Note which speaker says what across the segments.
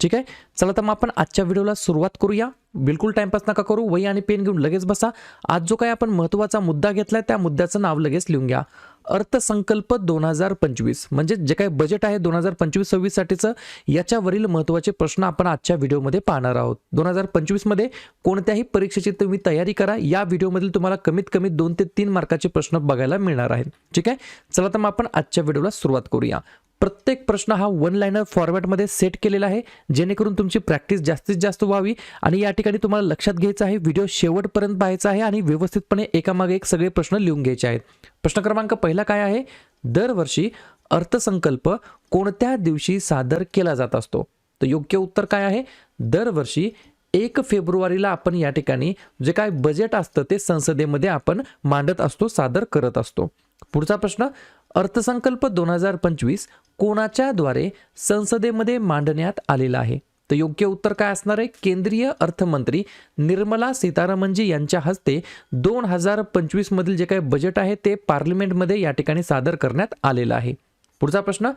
Speaker 1: ठीक आहे? चला तर मग आपण आजच्या व्हिडिओला सुरुवात करूया. बिलकुल टाइमपास नका करू. वही आणि पेन घेऊन लगेच बसा. आज जो काही आपण महत्त्वाचा मुद्दा घेतलाय त्या मुद्द्याचं नाव लगेच लिहून घ्या. अर्थसंकल्प दोन हजार पंचवीस. म्हणजे जे काही बजेट आहे दोन हजार पंचवीस सव्वीस साठीचं याच्यावरील महत्त्वाचे प्रश्न आपण आजच्या व्हिडिओमध्ये पाहणार आहोत. दोन हजार पंचवीसमध्ये कोणत्याही परीक्षेची तुम्ही तयारी करा. या व्हिडिओमधील तुम्हाला कमीत कमी दोन ते तीन मार्काचे प्रश्न बघायला मिळणार आहेत. ठीक आहे? चला तर मग आपण आजच्या व्हिडिओला सुरुवात करूया. प्रत्येक प्रश्न हा वन लाईनर फॉर्मॅटमध्ये सेट केलेला आहे. जेणेकरून तुमची प्रॅक्टिस जास्तीत जास्त व्हावी आणि या ठिकाणी तुम्हाला लक्षात घ्यायचं आहे व्हिडिओ शेवटपर्यंत पाहायचा आहे आणि व्यवस्थितपणे एकामागे एक सगळे प्रश्न लिहून घ्यायचे आहेत. प्रश्न क्रमांक पहिला काय आहे? दरवर्षी अर्थसंकल्प कोणत्या दिवशी सादर केला जात असतो? तर योग्य उत्तर काय आहे? दरवर्षी एक फेब्रुवारीला आपण या ठिकाणी जे काय बजेट असतं ते संसदेमध्ये आपण मांडत असतो सादर करत असतो. पुढचा प्रश्न अर्थसंकल्प दोन हजार पंचवीस कोणाच्याद्वारे संसदेमध्ये मांडण्यात आलेला आहे? तर योग्य उत्तर काय असणार आहे? केंद्रीय अर्थमंत्री निर्मला सीतारामनजी यांच्या हस्ते दोन हजार पंचवीस मधील जे काही बजेट आहे ते पार्लिमेंटमध्ये या ठिकाणी सादर करण्यात आलेलं आहे. पुढचा प्रश्न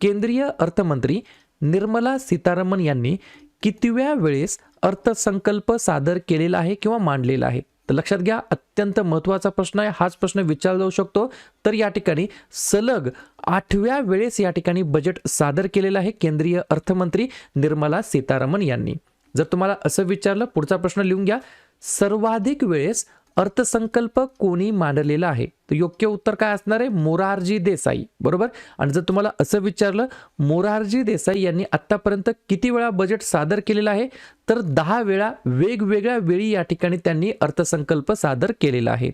Speaker 1: केंद्रीय अर्थमंत्री निर्मला सीतारामन यांनी कितव्या वेळेस अर्थसंकल्प सादर केलेला आहे किंवा मांडलेला आहे? तर लक्षात घ्या अत्यंत महत्त्वाचा प्रश्न आहे. हाच प्रश्न विचारला जाऊ शकतो. तर या ठिकाणी सलग आठव्या वेळेस या ठिकाणी बजेट सादर केलेलं आहे केंद्रीय अर्थमंत्री निर्मला सीतारामन यांनी. जर तुम्हाला असं विचारलं पुढचा प्रश्न लिहून घ्या. सर्वाधिक वेळेस अर्थसंकल्प कोणी मांडलेला आहे? तर योग्य उत्तर काय असणार आहे? मोरारजी देसाई. बरोबर? आणि जर तुम्हाला असं विचारलं मोरारजी देसाई यांनी आत्तापर्यंत किती वेळा बजेट सादर केलेलं आहे? तर दहा वेळा वेगवेगळ्या वेळी या ठिकाणी त्यांनी अर्थसंकल्प सादर केलेला आहे.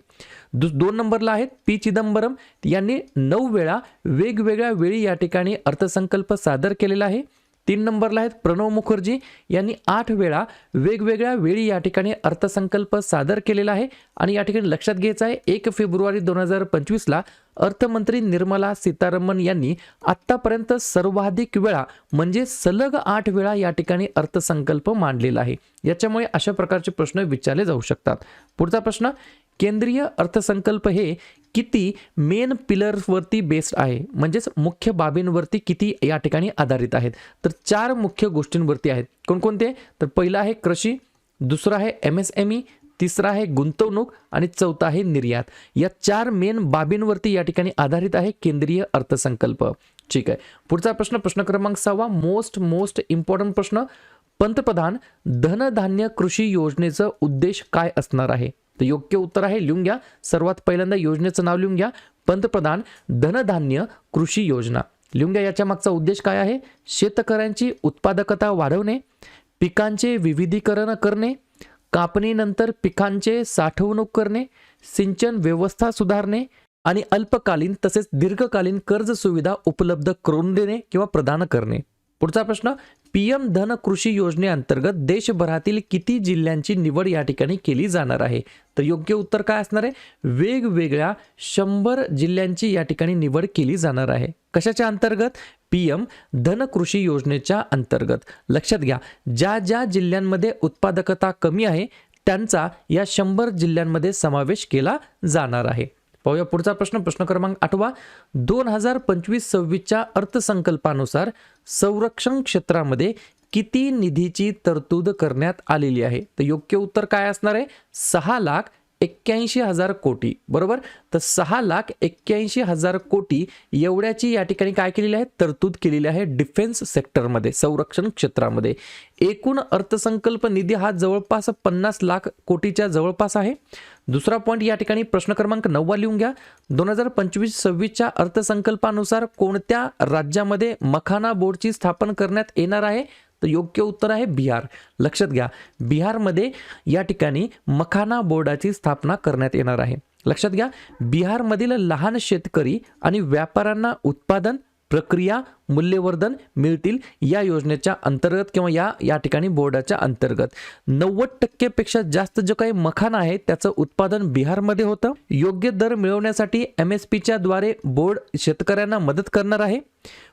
Speaker 1: दोन नंबरला आहेत पी चिदंबरम. यांनी नऊ वेळा वेगवेगळ्या वेळी या ठिकाणी अर्थसंकल्प सादर केलेला आहे. तीन नंबरला आहेत प्रणव मुखर्जी. यांनी आठ वेळा वेगवेगळ्या वेळी या ठिकाणी अर्थसंकल्प सादर केलेला आहे आणि या ठिकाणी लक्षात घ्यायचं आहे एक फेब्रुवारी दोन हजार पंचवीसला अर्थमंत्री निर्मला सीतारामन यांनी आत्तापर्यंत सर्वाधिक वेळा म्हणजे सलग आठ वेळा या ठिकाणी अर्थसंकल्प मांडलेला आहे. याच्यामुळे अशा प्रकारचे प्रश्न विचारले जाऊ शकतात. पुढचा प्रश्न केंद्रीय अर्थसंकल्प हे किती मेन पिलर्सवरती बेस्ड आहे? म्हणजेच मुख्य बाबींवरती किती या ठिकाणी आधारित आहेत? तर चार मुख्य गोष्टींवरती आहेत. कोणकोणते? तर पहिलं आहे कृषी दुसरं आहे एम एस एम ई तिसरा आहे गुंतवणूक आणि चौथा आहे निर्यात. या चार मेन बाबींवरती या ठिकाणी आधारित आहे केंद्रीय अर्थसंकल्प. ठीक आहे. पुढचा प्रश्न प्रश्न क्रमांक सहावा मोस्ट मोस्ट इम्पॉर्टंट प्रश्न. पंतप्रधान धनधान्य कृषी योजनेचा उद्देश काय असणार आहे? तर योग्य उत्तर आहे लिहून घ्या. सर्वात पहिल्यांदा योजनेचं नाव लिहून घ्या. पंतप्रधान धनधान्य कृषी योजना. लिहून घ्या याच्या मागचा उद्देश काय आहे? शेतकऱ्यांची उत्पादकता वाढवणे पिकांचे विविधीकरण करणे कापणीनंतर पिकांचे साठवणूक करणे सिंचन व्यवस्था सुधारणे आणि अल्पकालीन तसेच दीर्घकालीन कर्ज सुविधा उपलब्ध करून देणे किंवा प्रदान करणे. पुढचा प्रश्न पीएम धन कृषी योजनेअंतर्गत देशभरातील किती जिल्ह्यांची निवड या ठिकाणी केली जाणार आहे? तर योग्य उत्तर काय असणार आहे? वेगवेगळ्या शंभर जिल्ह्यांची या ठिकाणी निवड केली जाणार आहे. कशाच्या अंतर्गत? पीएम धन कृषी योजनेच्या अंतर्गत. लक्षात घ्या ज्या ज्या जिल्ह्यांमध्ये उत्पादकता कमी आहे त्यांचा या शंभर जिल्ह्यांमध्ये समावेश केला जाणार आहे. पाहूया पुढचा प्रश्न. प्रश्न क्रमांक आठवा. दोन हजार पंचवीस सव्वीसच्या अर्थसंकल्पानुसार संरक्षण क्षेत्रामध्ये किती निधीची तरतूद करण्यात आलेली आहे? तर योग्य उत्तर काय असणार आहे? सहा लाख एक्क्याऐंशी हजार कोटी बरोबर? तर सहा लाख एक्क्याऐंशी हजार कोटी एवढ्याची या ठिकाणी काय केलेली आहे? तरतूद केलेली आहे डिफेन्स सेक्टरमध्ये संरक्षण क्षेत्रामध्ये. एकूण अर्थसंकल्प निधी हा जवळपास पन्नास लाख कोटीच्या जवळपास आहे. दुसरा पॉईंट या ठिकाणी प्रश्न क्रमांक नववा लिहून घ्या. दोन हजार पंचवीस सव्वीसच्या अर्थसंकल्पानुसार कोणत्या राज्यामध्ये मखाना बोर्डची स्थापन करण्यात येणार आहे? तर योग्य उत्तर आहे बिहार. लक्षात घ्या बिहारमध्ये या ठिकाणी मखाना बोर्डाची स्थापना करण्यात येणार आहे. लक्षात घ्या बिहारमधील लहान शेतकरी आणि व्यापाऱ्यांना उत्पादन प्रक्रिया मूल्यवर्धन मिळतील या योजनेच्या अंतर्गत किंवा या या ठिकाणी बोर्डाच्या अंतर्गत. नव्वद टक्केपेक्षा जास्त जो काही मखाना आहे त्याचं उत्पादन बिहारमध्ये होतं. योग्य दर मिळवण्यासाठी एम एस पीच्या द्वारे बोर्ड शेतकऱ्यांना मदत करणार आहे.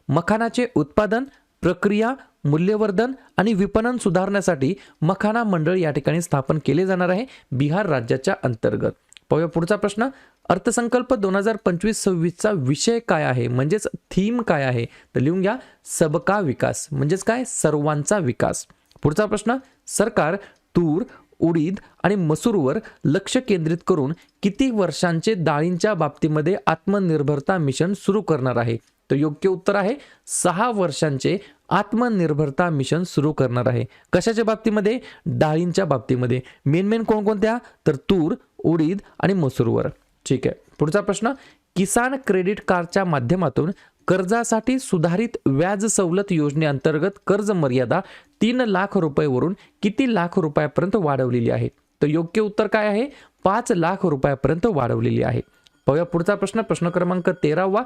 Speaker 1: मखानाचे उत्पादन प्रक्रिया मूल्यवर्धन आणि विपणन सुधारण्यासाठी मखाना मंडळ या ठिकाणी स्थापन केले जाणार आहे बिहार राज्याच्या अंतर्गत. पाहूया पुढचा प्रश्न. अर्थसंकल्प दोन हजार पंचवीस सव्वीसचा विषय काय आहे? म्हणजेच थीम काय आहे? तर लिहून घ्या. सबका विकास. म्हणजेच काय? सर्वांचा विकास. पुढचा प्रश्न. सरकार तूर उडीद आणि मसूरवर लक्ष केंद्रित करून किती वर्षांचे डाळींच्या बाबतीमध्ये आत्मनिर्भरता मिशन सुरू करणार आहे? तर योग्य उत्तर आहे सहा वर्षांचे आत्मनिर्भरता मिशन सुरू करणार आहे. कशाच्या बाबतीमध्ये? डाळींच्या बाबतीमध्ये. मेन मेन कोणकोणत्या? तर तूर उडीद आणि मसूरवर. ठीक आहे. पुढचा प्रश्न किसान क्रेडिट कार्डच्या माध्यमातून कर्जासाठी सुधारित व्याज सवलत योजनेअंतर्गत कर्ज मर्यादा तीन लाख रुपयेवरून किती लाख रुपयापर्यंत वाढवलेली आहे? तर योग्य उत्तर काय आहे? पाच लाख रुपयापर्यंत वाढवलेली आहे. पाहूया पुढचा प्रश्न प्रश्न क्रमांक तेरावा.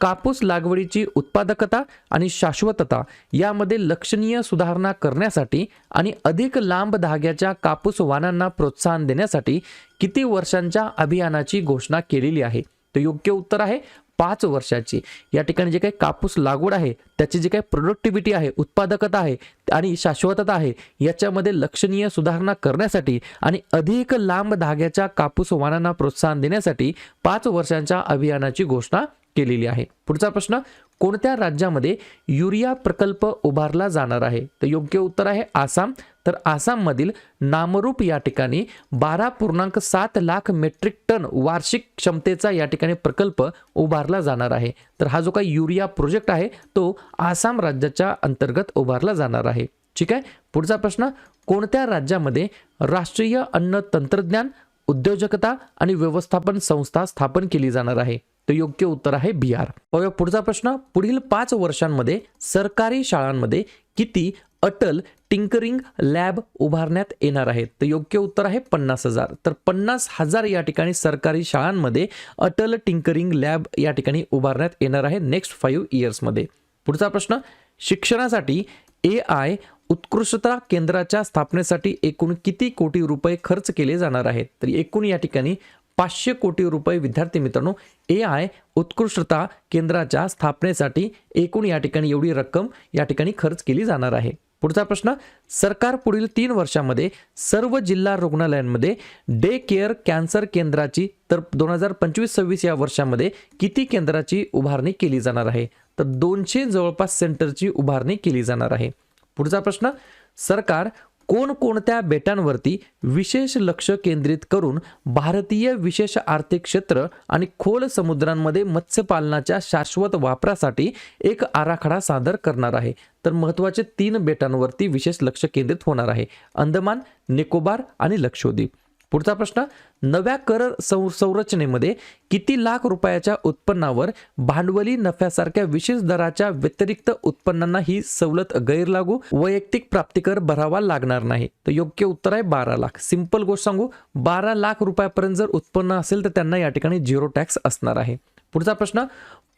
Speaker 1: कापूस लागवडीची उत्पादकता आणि शाश्वतता यामध्ये लक्षणीय सुधारणा करण्यासाठी आणि अधिक लांब धाग्याच्या कापूस वाणांना प्रोत्साहन देण्यासाठी किती वर्षांच्या अभियानाची घोषणा केलेली आहे? तर योग्य उत्तर आहे पाच वर्षाची. या ठिकाणी जे काही कापूस लागवड आहे त्याची जी काही प्रोडक्टिव्हिटी आहे उत्पादकता आहे आणि शाश्वतता आहे याच्यामध्ये लक्षणीय सुधारणा करण्यासाठी आणि अधिक लांब धाग्याच्या कापूस वाणांना प्रोत्साहन देण्यासाठी पाच वर्षांच्या अभियानाची घोषणा केलेली आहे. पुढचा प्रश्न कोणत्या राज्यामध्ये युरिया प्रकल्प उभारला जाणार आहे? तर योग्य उत्तर आहे आसाम. तर आसाममधील नामरूप या ठिकाणी बारा पूर्णांक सात लाख मेट्रिक टन वार्षिक क्षमतेचा या ठिकाणी प्रकल्प उभारला जाणार आहे. तर हा जो काही युरिया प्रोजेक्ट आहे तो आसाम राज्याच्या अंतर्गत उभारला जाणार आहे. ठीक आहे? पुढचा प्रश्न कोणत्या राज्यामध्ये राष्ट्रीय अन्न तंत्रज्ञान उद्योजकता आणि व्यवस्थापन संस्था स्थापन केली जाणार आहे? तर योग्य उत्तर आहे बिहार. पाहूया पुढचा प्रश्न. पुढील पाच वर्षांमध्ये सरकारी शाळांमध्ये किती अटल टिंकरिंग लॅब उभारण्यात येणार आहेत? तर योग्य उत्तर आहे पन्नास हजार. तर पन्नास हजार या ठिकाणी सरकारी शाळांमध्ये अटल टिंकरिंग लॅब या ठिकाणी उभारण्यात येणार आहे नेक्स्ट फाईव्ह इयर्समध्ये. पुढचा प्रश्न. शिक्षणासाठी ए आय उत्कृष्टता केंद्राच्या स्थापनेसाठी एकूण किती कोटी रुपये खर्च केले जाणार आहेत? तर एकूण या ठिकाणी पाचशे कोटी रुपये विद्यार्थी मित्रांनो ए आय उत्कृष्टता केंद्राच्या स्थापनेसाठी एकूण या ठिकाणी एवढी रक्कम या ठिकाणी खर्च केली जाणार आहे. पुढचा प्रश्न सरकार पुढील तीन वर्षामध्ये सर्व जिल्हा रुग्णालयांमध्ये डे केअर कॅन्सर केंद्राची तर दोन हजार पंचवीस सव्वीस या वर्षामध्ये किती केंद्राची उभारणी केली जाणार आहे? तर दोनशे जवळपास सेंटरची उभारणी केली जाणार आहे. पुढचा प्रश्न सरकार कोणकोणत्या बेटांवरती विशेष लक्ष केंद्रित करून भारतीय विशेष आर्थिक क्षेत्र आणि खोल समुद्रांमध्ये मत्स्यपालनाच्या शाश्वत वापरासाठी एक आराखडा सादर करणार आहे. तर महत्त्वाचे तीन बेटांवरती विशेष लक्ष केंद्रित होणार आहे. अंदमान निकोबार आणि लक्षद्वीप. पुढचा प्रश्न नव्या कर सं संरचनेमध्ये किती लाख रुपयाच्या उत्पन्नावर भांडवली नफ्यासारख्या विशेष दराच्या व्यतिरिक्त उत्पन्नांना ही सवलत गैरलागू वैयक्तिक प्राप्तिकर भरावा लागणार नाही? तर योग्य उत्तर आहे बारा लाख. सिंपल गोष्ट सांगू बारा लाख रुपयापर्यंत जर उत्पन्न असेल तर त्यांना या ठिकाणी झिरो टॅक्स असणार आहे. पुढचा प्रश्न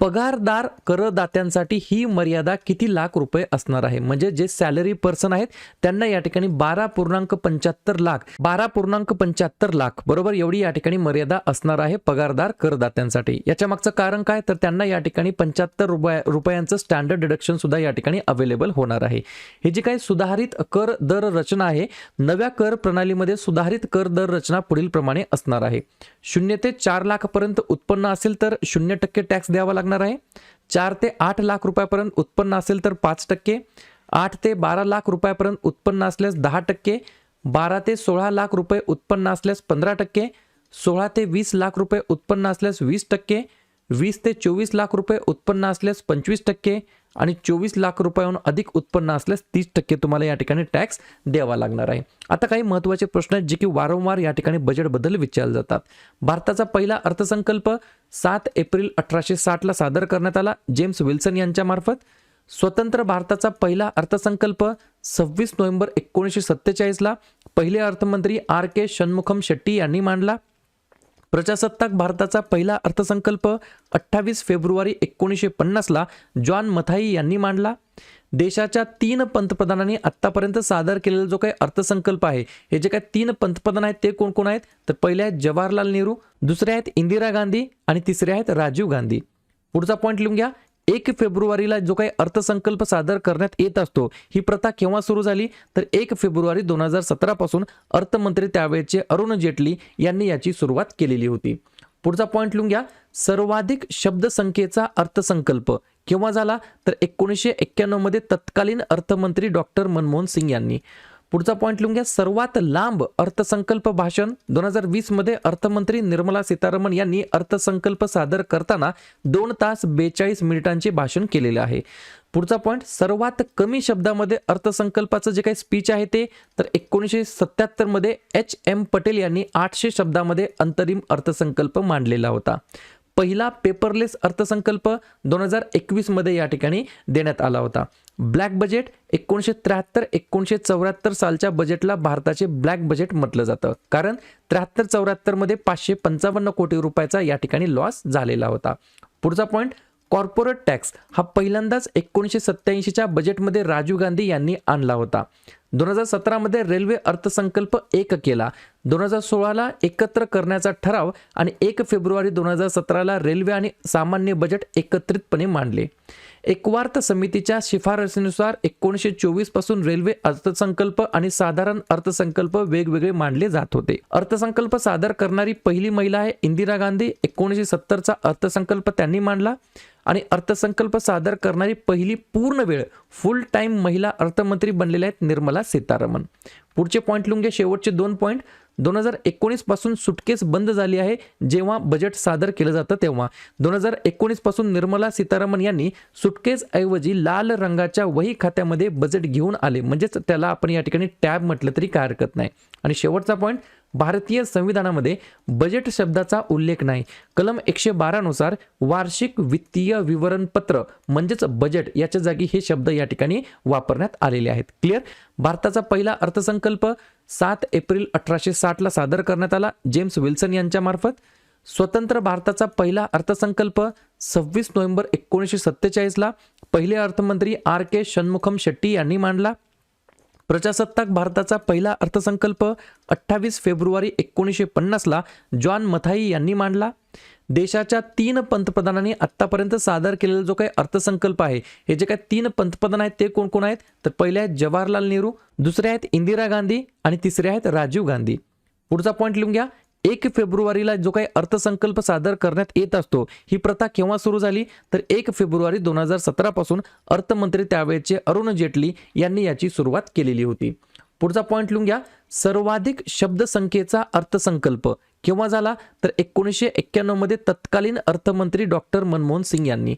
Speaker 1: पगारदार करदात्यांसाठी ही मर्यादा किती लाख रुपये असणार आहे? म्हणजे जे सॅलरी पर्सन आहेत त्यांना या ठिकाणी बारा पूर्णांक पंच्याहत्तर लाख बारा पूर्णांक पंच्याहत्तर लाख बरोबर? एवढी या ठिकाणी मर्यादा असणार आहे पगारदार करदात्यांसाठी. याच्या मागचं कारण काय? तर त्यांना या ठिकाणी पंच्याहत्तर रुपया रुपयांचं स्टँडर्ड डिडक्शन सुद्धा या ठिकाणी अवेलेबल होणार आहे. हे जे काही सुधारित कर दर रचना आहे नव्या कर प्रणालीमध्ये सुधारित कर दर रचना पुढील प्रमाणे असणार आहे. शून्य ते चार लाखपर्यंत उत्पन्न असेल तर शून्य टक्के टॅक्स द्यावा लागणार आहे. चार ते आठ लाख रुपयापर्यंत उत्पन्न असेल तर पाच टक्के. आठ ते बारा लाख रुपयापर्यंत उत्पन्न असल्यास दहा टक्के. बारा ते सोळा लाख रुपये उत्पन्न असल्यास पंधरा टक्के. सोळा ते वीस लाख रुपये उत्पन्न असल्यास वीस टक्के. वीस ते चोवीस लाख रुपये उत्पन्न असल्यास पंचवीस टक्के आणि चोवीस लाख रुपयाहून अधिक उत्पन्न असल्यास तीस टक्के तुम्हाला या ठिकाणी टॅक्स द्यावा लागणार आहे. आता काही महत्त्वाचे प्रश्न आहेत जे की वारंवार या ठिकाणी बजेटबद्दल विचारले जातात. भारताचा पहिला अर्थसंकल्प सात एप्रिल अठराशे साठला सादर करण्यात आला. जेम्स विल्सन यांच्यामार्फत स्वतंत्र भारताचा पहिला अर्थसंकल्प सव्वीस नोव्हेंबर एकोणीसशे सत्तेचाळीसला पहिले अर्थमंत्री आर के षण्मुखम शेट्टी यांनी मांडला. प्रजासत्ताक भारताचा पहिला अर्थसंकल्प अठ्ठावीस फेब्रुवारी एकोणीसशे पन्नासला जॉन मथाई यांनी मांडला. देशाच्या तीन पंतप्रधानांनी आत्तापर्यंत सादर केलेला जो काही अर्थसंकल्प आहे हे जे काही तीन पंतप्रधान आहेत ते कोण कोण आहेत? तर पहिले आहेत जवाहरलाल नेहरू दुसरे आहेत इंदिरा गांधी आणि तिसरे आहेत राजीव गांधी. पुढचा पॉईंट लिहून घ्या. एक फेब्रुवारीला जो काही अर्थसंकल्प सादर करण्यात येत असतो ही प्रथा केव्हा सुरू झाली? तर एक फेब्रुवारी दोन हजार सतरा पासून अर्थमंत्री त्यावेळेचे अरुण जेटली यांनी याची सुरुवात केलेली होती. पुढचा पॉईंट लिहून घ्या. सर्वाधिक शब्दसंख्येचा अर्थसंकल्प केव्हा झाला? तर एकोणीसशे एक्क्याण्णवमध्ये तत्कालीन अर्थमंत्री डॉक्टर मनमोहन सिंग यांनी. पुढचा पॉईंट लिहून घ्या. सर्वात लांब अर्थसंकल्प भाषण. दोन हजार वीसमध्ये अर्थमंत्री निर्मला सीतारामन यांनी अर्थसंकल्प सादर करताना दोन तास बेचाळीस मिनिटांचे भाषण केलेले आहे. पुढचा पॉईंट सर्वात कमी शब्दामध्ये अर्थसंकल्पाचं जे काही स्पीच आहे ते तर एकोणीसशे सत्याहत्तरमध्ये एच एम पटेल यांनी आठशे शब्दामध्ये अंतरिम अर्थसंकल्प मांडलेला होता. पहिला पेपरलेस अर्थसंकल्प दोन हजार एकवीसमध्ये या ठिकाणी देण्यात आला होता. ब्लॅक बजेट एकोणीसशे त्र्याहत्तर एकोणीसशे चौऱ्याहत्तर सालच्या बजेटला भारताचे ब्लॅक बजेट म्हटलं जातं. कारण त्र्याहत्तर चौऱ्याहत्तरमध्ये पाचशे पंचावन्न कोटी रुपयाचा या ठिकाणी लॉस झालेला होता. पुढचा पॉईंट कॉर्पोरेट टॅक्स हा पहिल्यांदाच एकोणीसशे सत्याऐंशीच्या बजेटमध्ये राजीव गांधी यांनी आणला होता. दोन हजार सतरामध्ये रेल्वे अर्थसंकल्प एक केला. दोन हजार सोळाला एकत्र करण्याचा ठराव आणि एक फेब्रुवारी दोन हजार सतराला रेल्वे आणि सामान्य बजेट एकत्रितपणे मांडले. एकवार्थ समितीच्या शिफारसीनुसार एकोणीसशे चोवीसपासून रेल्वे अर्थसंकल्प आणि साधारण अर्थसंकल्प वेगवेगळे मांडले जात होते. अर्थसंकल्प सादर करणारी पहिली महिला आहे इंदिरा गांधी. एकोणीसशे सत्तरचा अर्थसंकल्प त्यांनी मांडला आणि अर्थसंकल्प सादर करणारी पहिली पूर्ण वेळ फुल टाईम महिला अर्थमंत्री बनलेल्या आहेत निर्मला सीतारामन पुढचे पॉईंट लिहून घ्या शेवटचे दोन पॉईंट दोन हजार एकोणीसपासून सुटकेस बंद झाली आहे. जेव्हा बजेट सादर केलं जातं तेव्हा. दोन हजार एकोणीसपासून निर्मला सीतारामन यांनी सुटकेस ऐवजी लाल रंगाच्या वही खात्यामध्ये बजेट घेऊन आले. म्हणजेच त्याला आपण या ठिकाणी टॅब म्हटलं तरी काय हरकत नाही. आणि शेवटचा पॉईंट भारतीय संविधानामध्ये बजेट शब्दाचा उल्लेख नाही. कलम एकशे बारानुसार वार्षिक वित्तीय विवरणपत्र म्हणजेच बजेट याच्या जागी हे शब्द या ठिकाणी वापरण्यात आलेले आहेत. क्लिअर भारताचा पहिला अर्थसंकल्प सात एप्रिल अठराशे साठला सादर करण्यात आला. जेम्स विल्सन यांच्यामार्फत स्वतंत्र भारताचा पहिला अर्थसंकल्प सव्वीस नोव्हेंबर एकोणीसशे सत्तेचाळीसला पहिले अर्थमंत्री आर के षण्मुखम शेट्टी यांनी मांडला. प्रजासत्ताक भारताचा पहिला अर्थसंकल्प अठ्ठावीस फेब्रुवारी एकोणीसशे पन्नासला जॉन मथाई यांनी मांडला. देशाच्या तीन पंतप्रधानांनी आत्तापर्यंत सादर केलेला जो काही अर्थसंकल्प आहे हे जे काही तीन पंतप्रधान आहेत ते कोण कोण आहेत? तर पहिले आहेत जवाहरलाल नेहरू दुसरे आहेत इंदिरा गांधी आणि तिसरे आहेत राजीव गांधी. पुढचा पॉईंट लिहून घ्या. एक फेब्रुवारीला जो काही अर्थसंकल्प सादर करण्यात येत असतो ही प्रथा केव्हा सुरू झाली? तर एक फेब्रुवारी दोन हजार सतरापासून अर्थमंत्री त्यावेळेचे अरुण जेटली यांनी याची सुरुवात केलेली होती. पुढचा पॉईंट लिहून घ्या. सर्वाधिक शब्दसंख्येचा अर्थसंकल्प. केव्हा झाला? तर एकोणीसशे एक्क्याण्णवमध्ये तत्कालीन अर्थमंत्री डॉक्टर मनमोहन सिंग यांनी.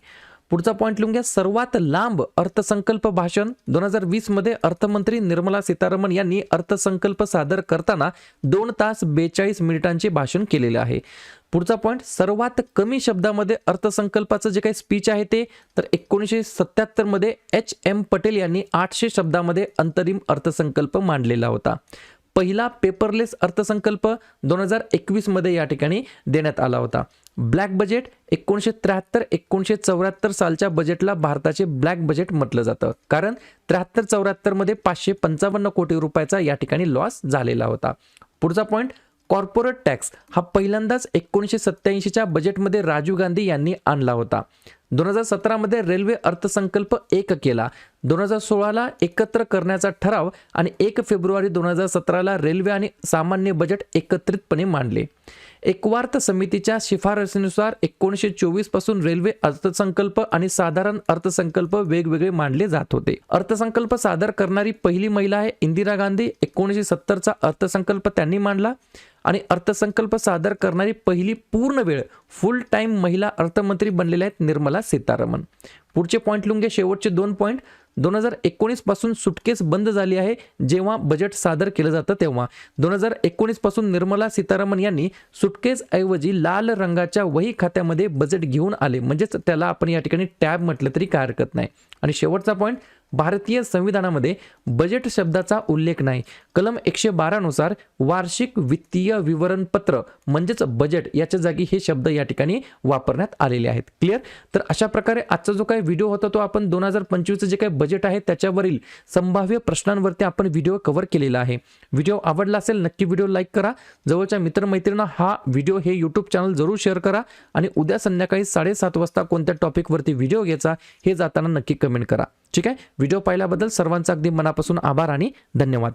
Speaker 1: पुढचा पॉईंट लिहून घ्या. सर्वात लांब अर्थसंकल्प भाषण. दोन हजार वीसमध्ये अर्थमंत्री निर्मला सीतारामन यांनी अर्थसंकल्प सादर करताना दोन तास बेचाळीस मिनिटांचे भाषण केलेले आहे. पुढचा पॉईंट सर्वात कमी शब्दामध्ये अर्थसंकल्पाचं जे काही स्पीच आहे ते तर एकोणीसशे सत्त्याहत्तरमध्ये एच एम पटेल यांनी आठशे शब्दामध्ये अंतरिम अर्थसंकल्प मांडलेला होता. पहिला पेपरलेस अर्थसंकल्प दोन हजार एकवीसमध्ये या ठिकाणी देण्यात आला होता. ब्लॅक बजेट एकोणीसशे त्र्याहत्तर एकोणीसशे चौऱ्याहत्तर सालच्या बजेटला भारताचे ब्लॅक बजेट म्हटलं जातं. कारण त्र्याहत्तर चौऱ्याहत्तरमध्ये पाचशे पंचावन्न कोटी रुपयाचा या ठिकाणी लॉस झालेला होता. पुढचा पॉईंट कॉर्पोरेट टॅक्स हा पहिल्यांदाच एकोणीसशे सत्याऐंशीच्या बजेटमध्ये राजीव गांधी यांनी आणला होता. दोन हजार सतरामध्ये रेल्वे अर्थसंकल्प एक केला. दोन हजार सोळाला एकत्र करण्याचा ठराव आणि एक फेब्रुवारी दोन हजार सतराला रेल्वे आणि सामान्य बजेट एकत्रितपणे मांडले. एकवार्थ समितीच्या शिफारसीनुसार एकोणीसशे चोवीसपासून रेल्वे अर्थसंकल्प आणि साधारण अर्थसंकल्प वेगवेगळे मांडले जात होते. अर्थसंकल्प सादर करणारी पहिली महिला आहे इंदिरा गांधी. एकोणीसशे सत्तरचा अर्थसंकल्प त्यांनी मांडला आणि अर्थसंकल्प सादर करणारी पहिली पूर्ण वेळ फुल टाईम महिला अर्थमंत्री बनलेल्या आहेत निर्मला सीतारामन पुढचे पॉईंट लिहून घ्या शेवटचे दोन पॉईंट दोन हजार एकोणीसपासून सुटकेस बंद झाली आहे. जेव्हा बजेट सादर केलं जातं तेव्हा. दोन हजार एकोणीसपासून निर्मला सीतारामन यांनी सुटकेस ऐवजी लाल रंगाच्या वही खात्यामध्ये बजेट घेऊन आले. म्हणजेच त्याला आपण या ठिकाणी टॅब म्हटलं तरी काय हरकत नाही. आणि शेवटचा पॉईंट भारतीय संविधानामध्ये बजेट शब्दाचा उल्लेख नाही. कलम एकशे बारानुसार वार्षिक वित्तीय विवरणपत्र म्हणजेच बजेट याच्या जागी हे शब्द या ठिकाणी वापरण्यात आलेले आहेत. क्लिअर तर अशा प्रकारे आजचा जो काही व्हिडिओ होता तो आपण दोन हजार पंचवीसचं जे काही बजेट आहे त्याच्यावरील संभाव्य प्रश्नांवरती आपण व्हिडिओ कव्हर केलेला आहे. व्हिडिओ आवडला असेल नक्की व्हिडिओ लाईक करा. जवळच्या मित्रमैत्रिणींना हा व्हिडिओ हे यूट्यूब चॅनल जरूर शेअर करा आणि उद्या संध्याकाळी साडेसात वाजता कोणत्या टॉपिकवरती व्हिडिओ घ्यायचा हे जाताना नक्की कमेंट करा. ठीक आहे? व्हिडिओ पाहिल्याबद्दल सर्वांचा अगदी मनापासून आभार आणि धन्यवाद.